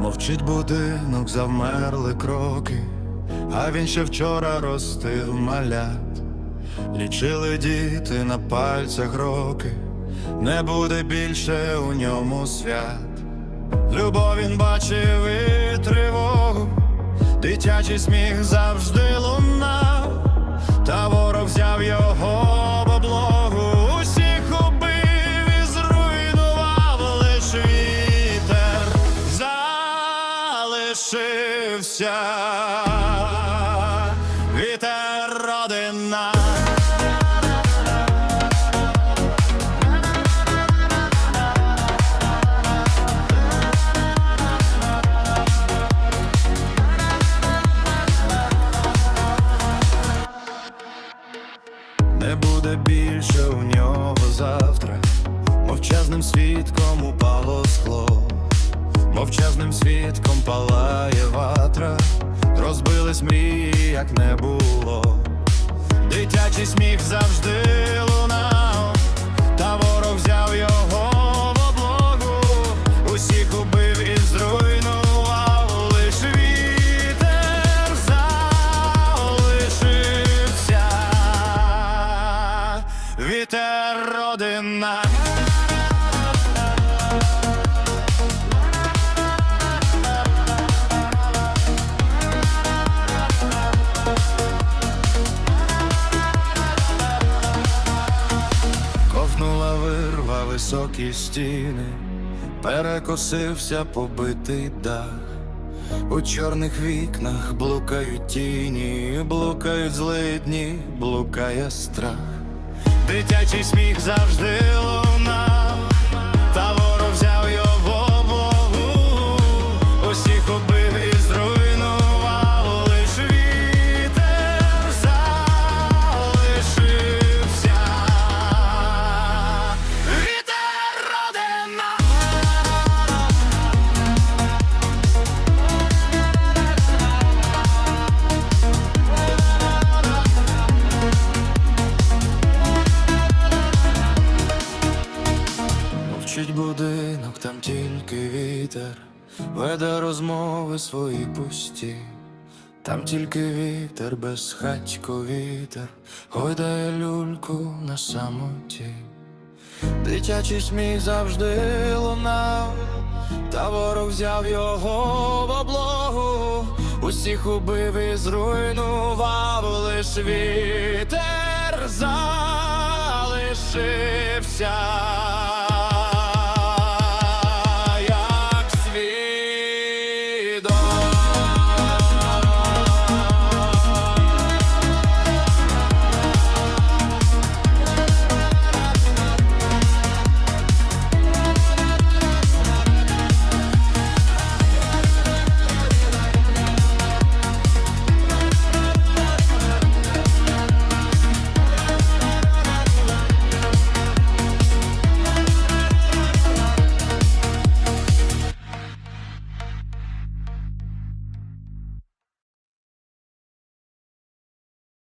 Мовчить будинок, завмерли кроки, а він ще вчора ростив малят. Лічили діти на пальцях роки, не буде більше у ньому свят. Любов він бачив і тривогу, дитячий сміх завжди лунав, залишився. Вітер родина. Не буде більше у нього завтра, мовчазним свідком упало мовчазним свідком палає ватра, розбились мрії, як не було. Дитячий сміх завжди Ковнула вирва високі стіни, перекосився побитий дах. У чорних вікнах блукають тіні, блукають злидні, блукає страх. Дитячий сміх завжди Мовчить будинок, там тільки вітер, веде розмови свої пусті, там тільки вітер, безхатько вітер, гойдає люльку на самоті. Дитячий сміх завжди лунав, та ворог взяв його в облогу, усіх убив і зруйнував, лиш вітер залишився.